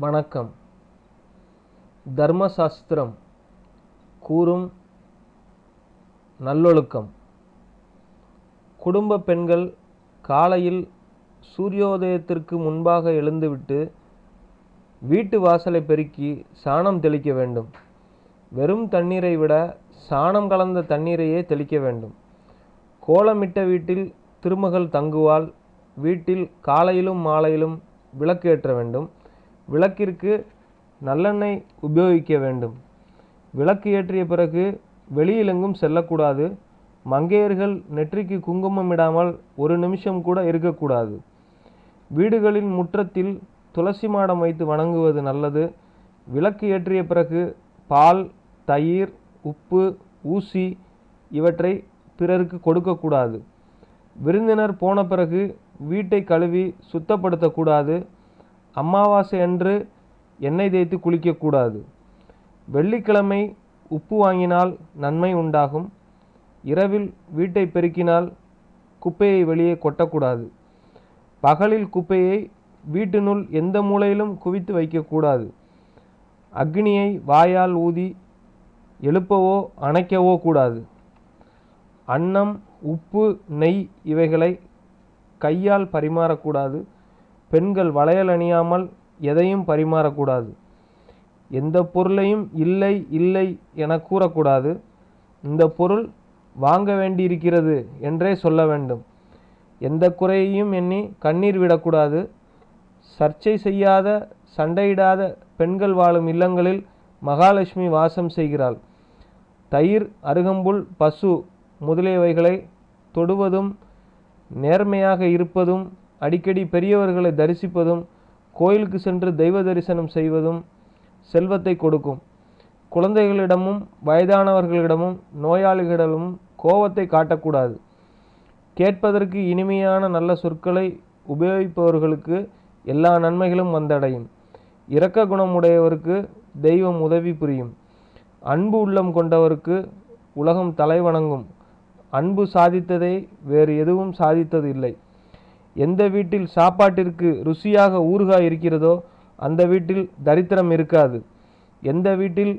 வணக்கம். தர்மசாஸ்திரம் கூறும் நல்லொழுக்கம். குடும்ப பெண்கள் காலையில் சூரியோதயத்திற்கு முன்பாக எழுந்துவிட்டு வீட்டு வாசலை பெருக்கி சாணம் தெளிக்க வேண்டும். வெறும் தண்ணீரை விட சாணம் கலந்த தண்ணீரையே தெளிக்க வேண்டும். கோலமிட்ட வீட்டில் திருமகள் தங்குவாள். வீட்டில் காலையிலும் மாலையிலும் விளக்கு ஏற்ற வேண்டும். விளக்கிற்கு நல்லெண்ணெய் உபயோகிக்க வேண்டும். விளக்கு ஏற்றிய பிறகு வெளியிலெங்கும் செல்லக்கூடாது. மங்கையர்கள் நெற்றிக்கு குங்குமம் இடாமல் ஒரு நிமிஷம் கூட இருக்கக்கூடாது. வீடுகளின் முற்றத்தில் துளசி மாடம் வைத்து வணங்குவது நல்லது. விளக்கு ஏற்றிய பிறகு பால் தயிர் உப்பு ஊசி இவற்றை பிறருக்கு கொடுக்கக்கூடாது. விருந்தினர் போன பிறகு வீட்டை கழுவி சுத்தப்படுத்தக்கூடாது. அமாவாசை அன்று எண்ணெய் தேய்த்து குளிக்கக்கூடாது வெள்ளிக்கிழமை உப்பு வாங்கினால் நன்மை உண்டாகும். இரவில் வீட்டை பெருக்கினால் குப்பையை வெளியே கொட்டக்கூடாது. பகலில் குப்பையை வீட்டினுள் எந்த மூலையிலும் குவித்து வைக்கக்கூடாது அக்னியை வாயால் ஊதி எழுப்பவோ அணைக்கவோ கூடாது. அன்னம் உப்பு நெய் இவைகளை கையால் பரிமாறக்கூடாது. பெண்கள் வளையல் அணியாமல் எதையும் பரிமாறக்கூடாது. எந்த பொருளையும் இல்லை இல்லை என கூறக்கூடாது. இந்த பொருள் வாங்க வேண்டியிருக்கிறது என்றே சொல்ல வேண்டும். எந்த குறையையும் எண்ணி கண்ணீர் விடக்கூடாது. சர்ச்சை செய்யாத சண்டையிடாத பெண்கள் வாழும் இல்லங்களில் மகாலட்சுமி வாசம் செய்கிறாள். தயிர் அருகம்புல் பசு முதலியவைகளை தொடுவதும் நேர்மையாக இருப்பதும் அடிக்கடி பெரியவர்களை தரிசிப்பதும் கோயிலுக்கு சென்று தெய்வ தரிசனம் செய்வதும் செல்வத்தை கொடுக்கும். குழந்தைகளிடமும் வயதானவர்களிடமும் நோயாளிகளிடமும் கோபத்தை காட்டக்கூடாது. கேட்பதற்கு இனிமையான நல்ல சொற்களை உபயோகிப்பவர்களுக்கு எல்லா நன்மைகளும் வந்தடையும். இரக்க குணமுடையவருக்கு தெய்வம் உதவி புரியும். அன்பு உள்ளம் கொண்டவருக்கு உலகம் தலைவணங்கும். அன்பு சாதித்ததை வேறு எதுவும் சாதித்தது இல்லை எந்த வீட்டில் சாப்பாட்டிற்கு ருசியாக ஊறுகாய் இருக்கிறதோ அந்த வீட்டில் தரித்திரம் இருக்காது. எந்த வீட்டில்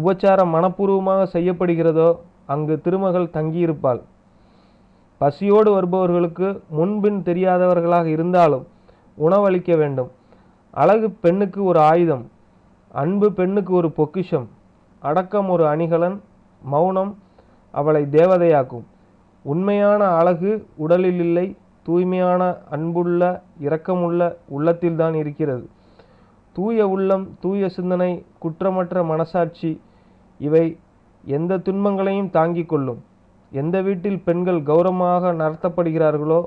உபச்சாரம் மனப்பூர்வமாக செய்யப்படுகிறதோ அங்கு திருமகள் தங்கியிருப்பாள். பசியோடு வருபவர்களுக்கு முன்பின் தெரியாதவர்களாக இருந்தாலும் உணவளிக்க வேண்டும். அழகு பெண்ணுக்கு ஒரு ஆயுதம் அன்பு பெண்ணுக்கு ஒரு பொக்கிஷம் அடக்கம் ஒரு அணிகலன் மௌனம் அவளை தேவதையாக்கும். உண்மையான அழகு உடலில் இல்லை தூய்மையான அன்புள்ள இரக்கமுள்ள உள்ளத்தில்தான் இருக்கிறது. தூய உள்ளம் தூய சிந்தனை குற்றமற்ற மனசாட்சி இவை எந்த துன்பங்களையும் தாங்கிக் கொள்ளும். எந்த வீட்டில் பெண்கள் கௌரவமாக நடத்தப்படுகிறார்களோ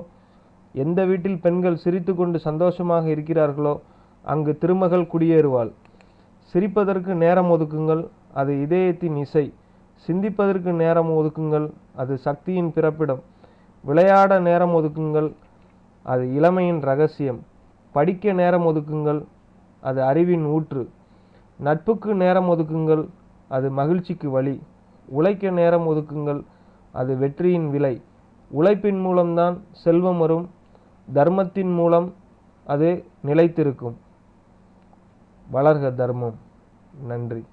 எந்த வீட்டில் பெண்கள் சிரித்துக்கொண்டு சந்தோஷமாக இருக்கிறார்களோ அங்கு திருமகள் குடியேறுவாள். சிரிப்பதற்கு நேரம் ஒதுக்குங்கள் அது இதயத்தின் இசை. சிந்திப்பதற்கு நேரம் ஒதுக்குங்கள் அது சக்தியின் பிறப்பிடம். விளையாட நேரம் ஒதுக்குங்கள் அது இளமையின் ரகசியம். படிக்க நேரம் ஒதுக்குங்கள் அது அறிவின் ஊற்று. நட்புக்கு நேரம் ஒதுக்குங்கள் அது மகிழ்ச்சிக்கு வழி. உழைக்க நேரம் ஒதுக்குங்கள் அது வெற்றியின் விலை. உழைப்பின் மூலம்தான் செல்வம் வரும் தர்மத்தின் மூலம் அது நிலைத்திருக்கும். வளர்க தர்மம். நன்றி.